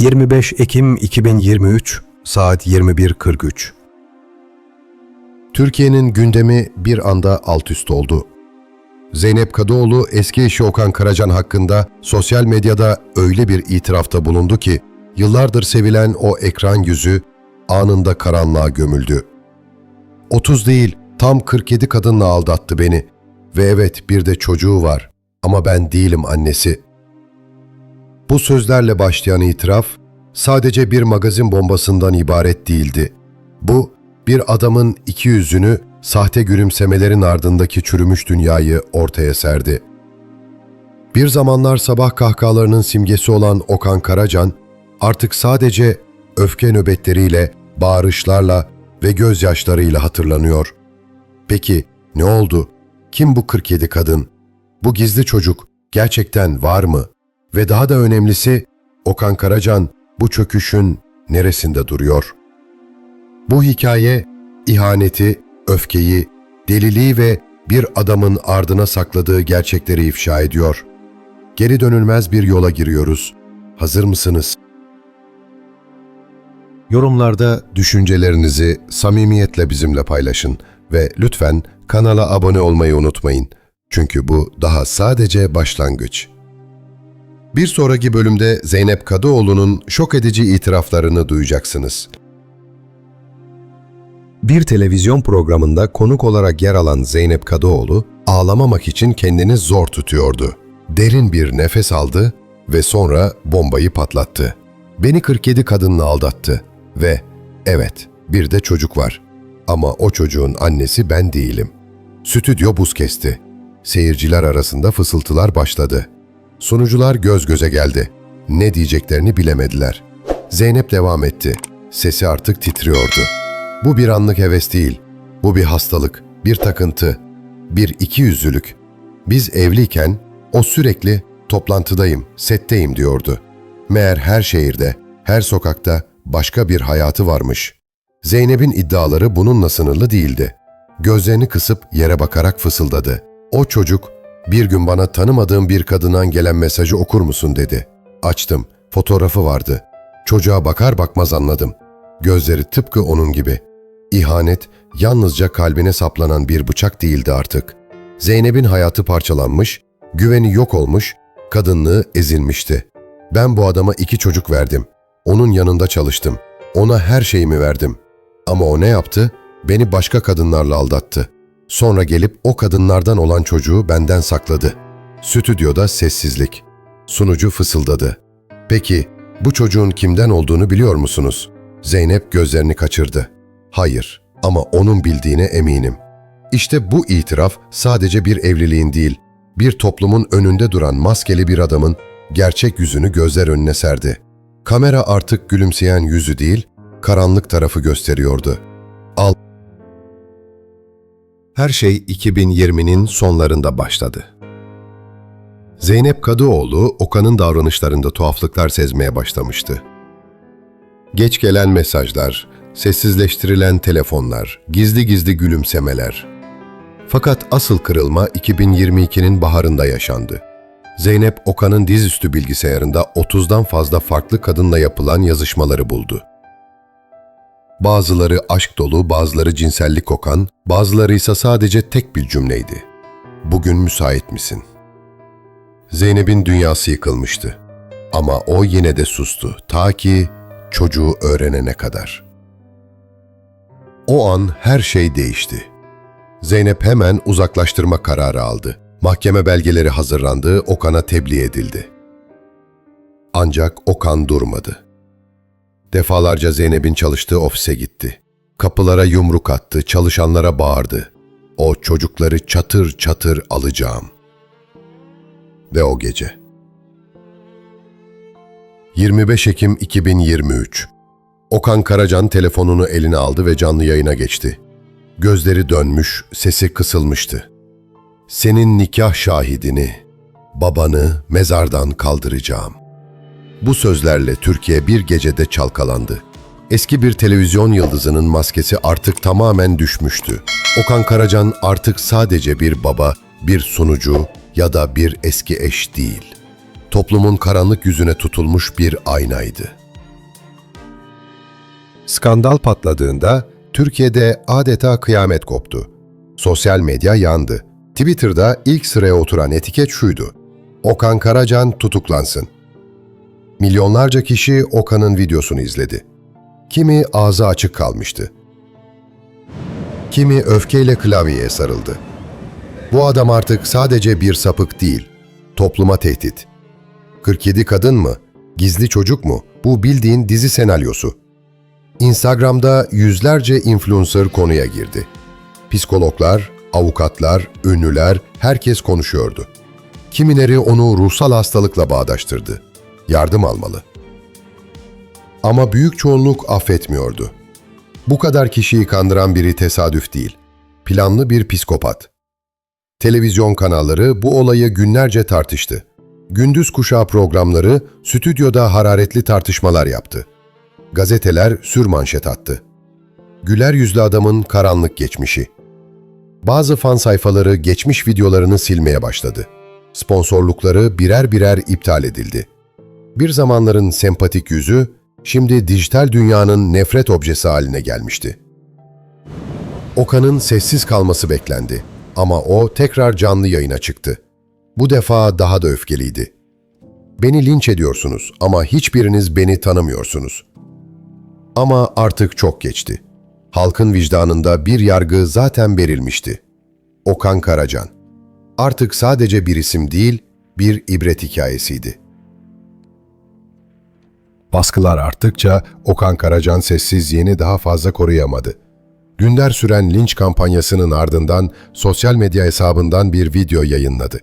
25 Ekim 2023 saat 21.43 Türkiye'nin gündemi bir anda alt üst oldu. Zeynep Kadıoğlu eski eşi Okan Karacan hakkında sosyal medyada öyle bir itirafta bulundu ki yıllardır sevilen o ekran yüzü anında karanlığa gömüldü. 30 değil tam 47 kadınla aldattı beni ve evet bir de çocuğu var ama ben değilim annesi. Bu sözlerle başlayan itiraf sadece bir magazin bombasından ibaret değildi. Bu bir adamın iki yüzünü sahte gülümsemelerin ardındaki çürümüş dünyayı ortaya serdi. Bir zamanlar sabah kahkahalarının simgesi olan Okan Karacan artık sadece öfke nöbetleriyle, bağırışlarla ve gözyaşlarıyla hatırlanıyor. Peki ne oldu? Kim bu 47 kadın? Bu gizli çocuk gerçekten var mı? Ve daha da önemlisi Okan Karacan bu çöküşün neresinde duruyor? Bu hikaye ihaneti, öfkeyi, deliliği ve bir adamın ardına sakladığı gerçekleri ifşa ediyor. Geri dönülmez bir yola giriyoruz. Hazır mısınız? Yorumlarda düşüncelerinizi samimiyetle bizimle paylaşın ve lütfen kanala abone olmayı unutmayın. Çünkü bu daha sadece başlangıç. Bir sonraki bölümde Zeynep Kadıoğlu'nun şok edici itiraflarını duyacaksınız. Bir televizyon programında konuk olarak yer alan Zeynep Kadıoğlu, ağlamamak için kendini zor tutuyordu. Derin bir nefes aldı ve sonra bombayı patlattı. Beni 47 kadınla aldattı ve evet bir de çocuk var. Ama o çocuğun annesi ben değilim. Stüdyo buz kesti. Seyirciler arasında fısıltılar başladı. Sunucular göz göze geldi. Ne diyeceklerini bilemediler. Zeynep devam etti. Sesi artık titriyordu. Bu bir anlık heves değil. Bu bir hastalık, bir takıntı, bir iki yüzlülük. Biz evliyken o sürekli toplantıdayım, setteyim diyordu. Meğer her şehirde, her sokakta başka bir hayatı varmış. Zeynep'in iddiaları bununla sınırlı değildi. Gözlerini kısıp yere bakarak fısıldadı. O çocuk, bir gün bana tanımadığım bir kadından gelen mesajı okur musun dedi. Açtım, fotoğrafı vardı. Çocuğa bakar bakmaz anladım. Gözleri tıpkı onun gibi. İhanet yalnızca kalbine saplanan bir bıçak değildi artık. Zeynep'in hayatı parçalanmış, güveni yok olmuş, kadınlığı ezilmişti. Ben bu adama iki çocuk verdim. Onun yanında çalıştım. Ona her şeyimi verdim. Ama o ne yaptı? Beni başka kadınlarla aldattı. Sonra gelip o kadınlardan olan çocuğu benden sakladı. Stüdyoda sessizlik. Sunucu fısıldadı. Peki bu çocuğun kimden olduğunu biliyor musunuz? Zeynep gözlerini kaçırdı. Hayır ama onun bildiğine eminim. İşte bu itiraf sadece bir evliliğin değil, bir toplumun önünde duran maskeli bir adamın gerçek yüzünü gözler önüne serdi. Kamera artık gülümseyen yüzü değil, karanlık tarafı gösteriyordu. Al her şey 2020'nin sonlarında başladı. Zeynep Kadıoğlu, Okan'ın davranışlarında tuhaflıklar sezmeye başlamıştı. Geç gelen mesajlar, sessizleştirilen telefonlar, gizli gizli gülümsemeler. Fakat asıl kırılma 2022'nin baharında yaşandı. Zeynep Okan'ın dizüstü bilgisayarında 30'dan fazla farklı kadınla yapılan yazışmaları buldu. Bazıları aşk dolu, bazıları cinsellik kokan, bazıları ise sadece tek bir cümleydi. Bugün müsait misin? Zeynep'in dünyası yıkılmıştı. Ama o yine de sustu ta ki çocuğu öğrenene kadar. O an her şey değişti. Zeynep hemen uzaklaştırma kararı aldı. Mahkeme belgeleri hazırlandı, Okan'a tebliğ edildi. Ancak Okan durmadı. Defalarca Zeynep'in çalıştığı ofise gitti. Kapılara yumruk attı, çalışanlara bağırdı. O çocukları çatır çatır alacağım. Ve o gece. 25 Ekim 2023 Okan Karacan telefonunu eline aldı ve canlı yayına geçti. Gözleri dönmüş, sesi kısılmıştı. Senin nikah şahidini, babanı mezardan kaldıracağım. Bu sözlerle Türkiye bir gecede çalkalandı. Eski bir televizyon yıldızının maskesi artık tamamen düşmüştü. Okan Karacan artık sadece bir baba, bir sunucu ya da bir eski eş değil. Toplumun karanlık yüzüne tutulmuş bir aynaydı. Skandal patladığında Türkiye'de adeta kıyamet koptu. Sosyal medya yandı. Twitter'da ilk sıraya oturan etiket şuydu. Okan Karacan tutuklansın. Milyonlarca kişi Okan'ın videosunu izledi. Kimi ağzı açık kalmıştı. Kimi öfkeyle klavyeye sarıldı. Bu adam artık sadece bir sapık değil, topluma tehdit. 47 kadın mı? Gizli çocuk mu? Bu bildiğin dizi senaryosu. Instagram'da yüzlerce influencer konuya girdi. Psikologlar, avukatlar, ünlüler, herkes konuşuyordu. Kimileri onu ruhsal hastalıkla bağdaştırdı. Yardım almalı. Ama büyük çoğunluk affetmiyordu. Bu kadar kişiyi kandıran biri tesadüf değil. Planlı bir psikopat. Televizyon kanalları bu olayı günlerce tartıştı. Gündüz kuşağı programları stüdyoda hararetli tartışmalar yaptı. Gazeteler sürmanşet attı. Güler yüzlü adamın karanlık geçmişi. Bazı fan sayfaları geçmiş videolarını silmeye başladı. Sponsorlukları birer birer iptal edildi. Bir zamanların sempatik yüzü şimdi dijital dünyanın nefret objesi haline gelmişti. Okan'ın sessiz kalması beklendi ama o tekrar canlı yayına çıktı. Bu defa daha da öfkeliydi. Beni linç ediyorsunuz ama hiçbiriniz beni tanımıyorsunuz. Ama artık çok geçti. Halkın vicdanında bir yargı zaten verilmişti. Okan Karacan. Artık sadece bir isim değil, bir ibret hikayesiydi. Baskılar arttıkça Okan Karacan sessizliğini daha fazla koruyamadı. Günler süren linç kampanyasının ardından sosyal medya hesabından bir video yayınladı.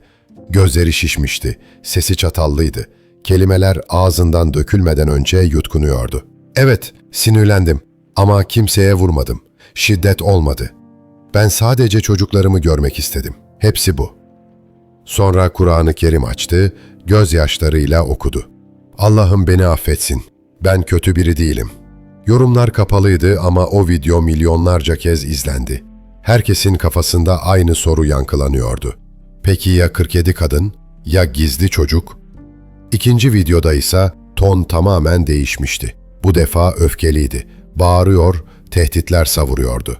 Gözleri şişmişti, sesi çatallıydı. Kelimeler ağzından dökülmeden önce yutkunuyordu. Evet, sinirlendim ama kimseye vurmadım. Şiddet olmadı. Ben sadece çocuklarımı görmek istedim. Hepsi bu. Sonra Kur'an-ı Kerim açtı, gözyaşlarıyla okudu. Allah'ım beni affetsin. Ben kötü biri değilim. Yorumlar kapalıydı ama o video milyonlarca kez izlendi. Herkesin kafasında aynı soru yankılanıyordu. Peki ya 47 kadın? Ya gizli çocuk? İkinci videoda ise ton tamamen değişmişti. Bu defa öfkeliydi. Bağırıyor, tehditler savuruyordu.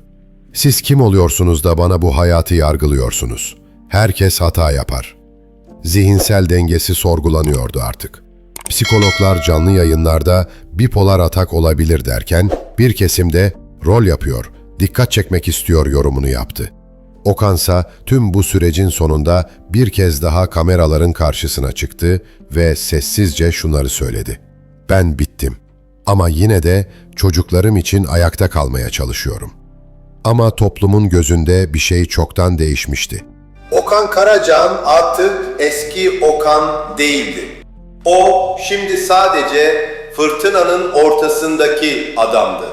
Siz kim oluyorsunuz da bana bu hayatı yargılıyorsunuz? Herkes hata yapar. Zihinsel dengesi sorgulanıyordu artık. Psikologlar canlı yayınlarda bipolar atak olabilir derken bir kesimde rol yapıyor, dikkat çekmek istiyor yorumunu yaptı. Okansa tüm bu sürecin sonunda bir kez daha kameraların karşısına çıktı ve sessizce şunları söyledi. Ben bittim. Ama yine de çocuklarım için ayakta kalmaya çalışıyorum. Ama toplumun gözünde bir şey çoktan değişmişti. Okan Karacan artık eski Okan değildi. O şimdi sadece fırtınanın ortasındaki adamdı.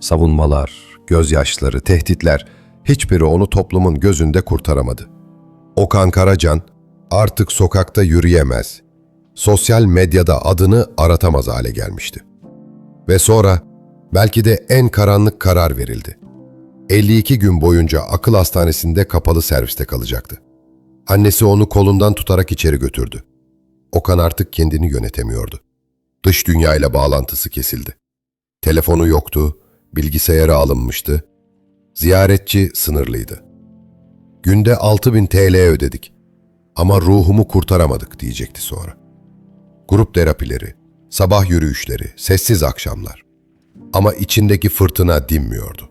Savunmalar, gözyaşları, tehditler hiçbiri onu toplumun gözünde kurtaramadı. Okan Karacan artık sokakta yürüyemez, sosyal medyada adını aratamaz hale gelmişti. Ve sonra belki de en karanlık karar verildi. 52 gün boyunca akıl hastanesinde kapalı serviste kalacaktı. Annesi onu kolundan tutarak içeri götürdü. Okan artık kendini yönetemiyordu. Dış dünyayla bağlantısı kesildi. Telefonu yoktu, bilgisayara alınmıştı. Ziyaretçi sınırlıydı. Günde 6000 TL ödedik. Ama ruhumu kurtaramadık diyecekti sonra. Grup terapileri, sabah yürüyüşleri, sessiz akşamlar. Ama içindeki fırtına dinmiyordu.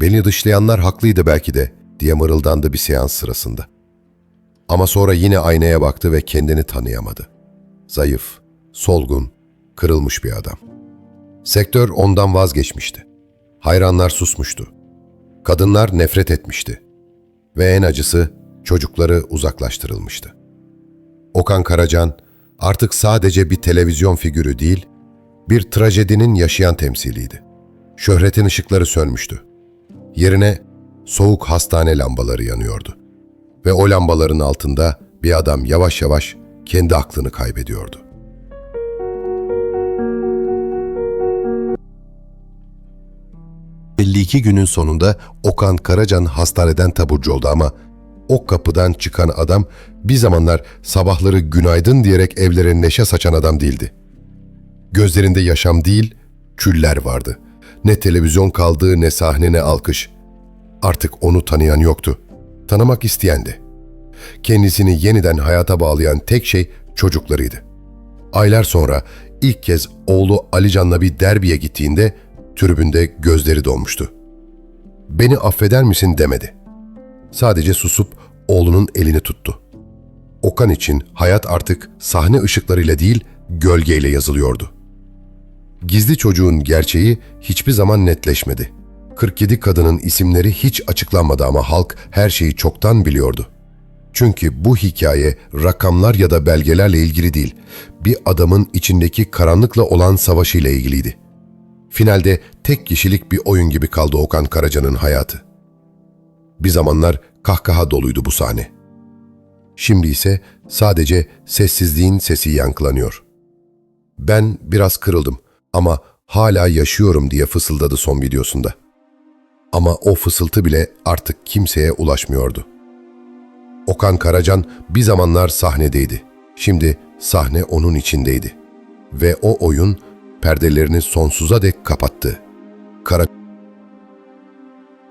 Beni dışlayanlar haklıydı belki de diye mırıldandı bir seans sırasında. Ama sonra yine aynaya baktı ve kendini tanıyamadı. Zayıf, solgun, kırılmış bir adam. Sektör ondan vazgeçmişti. Hayranlar susmuştu. Kadınlar nefret etmişti. Ve en acısı çocukları uzaklaştırılmıştı. Okan Karacan artık sadece bir televizyon figürü değil, bir trajedinin yaşayan temsiliydi. Şöhretin ışıkları sönmüştü. Yerine soğuk hastane lambaları yanıyordu. Ve o lambaların altında bir adam yavaş yavaş kendi aklını kaybediyordu. ...52 günün sonunda Okan Karacan hastaneden taburcu oldu ama... ...o kapıdan çıkan adam bir zamanlar sabahları günaydın diyerek evlere neşe saçan adam değildi. Gözlerinde yaşam değil, küller vardı. Ne televizyon kaldı ne sahne ne alkış. Artık onu tanıyan yoktu. Tanımak isteyendi. Kendisini yeniden hayata bağlayan tek şey çocuklarıydı. Aylar sonra ilk kez oğlu Alican'la bir derbiye gittiğinde tribünde gözleri dolmuştu. Beni affeder misin demedi. Sadece susup oğlunun elini tuttu. Okan için hayat artık sahne ışıklarıyla değil, gölgeyle yazılıyordu. Gizli çocuğun gerçeği hiçbir zaman netleşmedi. 47 kadının isimleri hiç açıklanmadı ama halk her şeyi çoktan biliyordu. Çünkü bu hikaye rakamlar ya da belgelerle ilgili değil, bir adamın içindeki karanlıkla olan savaşıyla ilgiliydi. Finalde tek kişilik bir oyun gibi kaldı Okan Karaca'nın hayatı. Bir zamanlar kahkaha doluydu bu sahne. Şimdi ise sadece sessizliğin sesi yankılanıyor. Ben biraz kırıldım ama hala yaşıyorum diye fısıldadı son videosunda. Ama o fısıltı bile artık kimseye ulaşmıyordu. Okan Karacan bir zamanlar sahnedeydi. Şimdi sahne onun içindeydi. Ve o oyun perdelerini sonsuza dek kapattı. Kara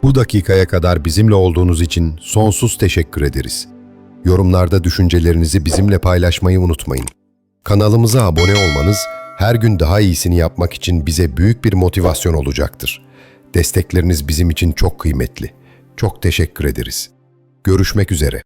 Bu dakikaya kadar bizimle olduğunuz için sonsuz teşekkür ederiz. Yorumlarda düşüncelerinizi bizimle paylaşmayı unutmayın. Kanalımıza abone olmanız her gün daha iyisini yapmak için bize büyük bir motivasyon olacaktır. Destekleriniz bizim için çok kıymetli. Çok teşekkür ederiz. Görüşmek üzere.